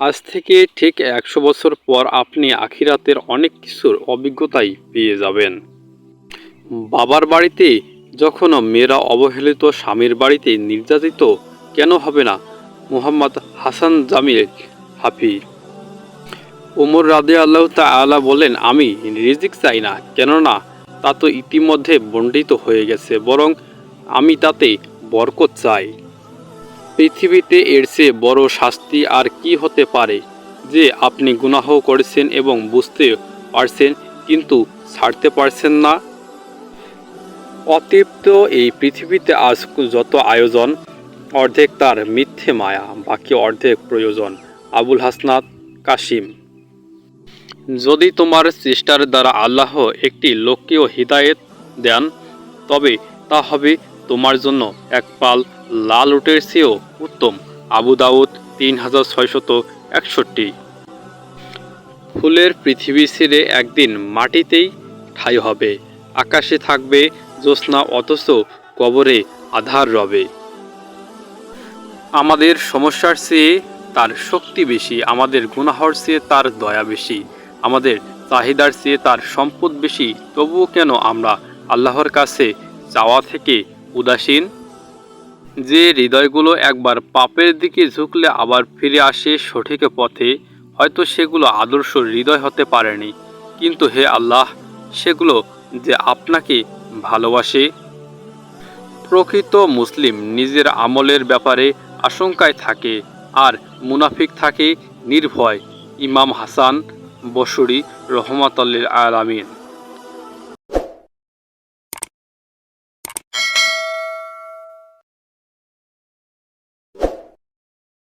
আজ থেকে ঠিক একশো বছর পর আপনি আখিরাতের অনেক কিছুর অভিজ্ঞতাই পেয়ে যাবেন। বাবার বাড়িতে যখন মেয়েরা অবহেলিত, স্বামীর বাড়িতে নির্যাতিত, কেন হবে না? মোহাম্মদ হাসান জামিল হাফি। ওমর রাদে আল্লাহ তালা বলেন, আমি রিজিক চাই না, কেননা তা তো ইতিমধ্যে বণ্ডিত হয়ে গেছে, বরং আমি তাতে বরকত চাই। পৃথিবীতে এর চেয়ে বড় শাস্তি আর কি হতে পারে যে আপনি গুনাহ করেছেন এবং বুঝতে পারছেন কিন্তু ছাড়তে পারছেন না? অতৃপ্ত এই পৃথিবীতে আজ যত আয়োজন, অর্ধেক তার মিথ্যে মায়া, বাকি অর্ধেক প্রয়োজন। আবুল হাসনাত, কাশিম। যদি তোমার চেষ্টার দ্বারা আল্লাহ একটি লোককেও হৃদায়ত দেন, তবে তা হবে তোমার জন্য এক পাল লাল উটের চেয়েও উত্তম। আবু দাউদ তিন হাজার ছয়শত একষট্টি। ফুলের পৃথিবী ছেড়ে একদিন মাটিতেই ঠাই হবে। আকাশে থাকবে জ্যোৎস্না, অথচ কবরে আধার রবে। আমাদের সমস্যার চেয়ে তার শক্তি বেশি, আমাদের গুনাহর চেয়ে তার দয়া বেশি, আমাদের চাহিদার চেয়ে তার সম্পদ বেশি। তবুও কেন আমরা আল্লাহর কাছে চাওয়া থেকে উদাসীন? যে হৃদয়গুলো একবার পাপের দিকে ঝুঁকলে আবার ফিরে আসে সঠিক পথে, হয়তো সেগুলো আদর্শ হৃদয় হতে পারেনি। কিন্তু হে আল্লাহ, সেগুলো যে আপনাকে ভালোবাসে। প্রকৃত মুসলিম নিজের আমলের ব্যাপারে আশঙ্কায় থাকে আর মুনাফিক থাকে, নির্ভয়। ইমাম হাসান বসুরি রহমতুল্লিল আলামিন।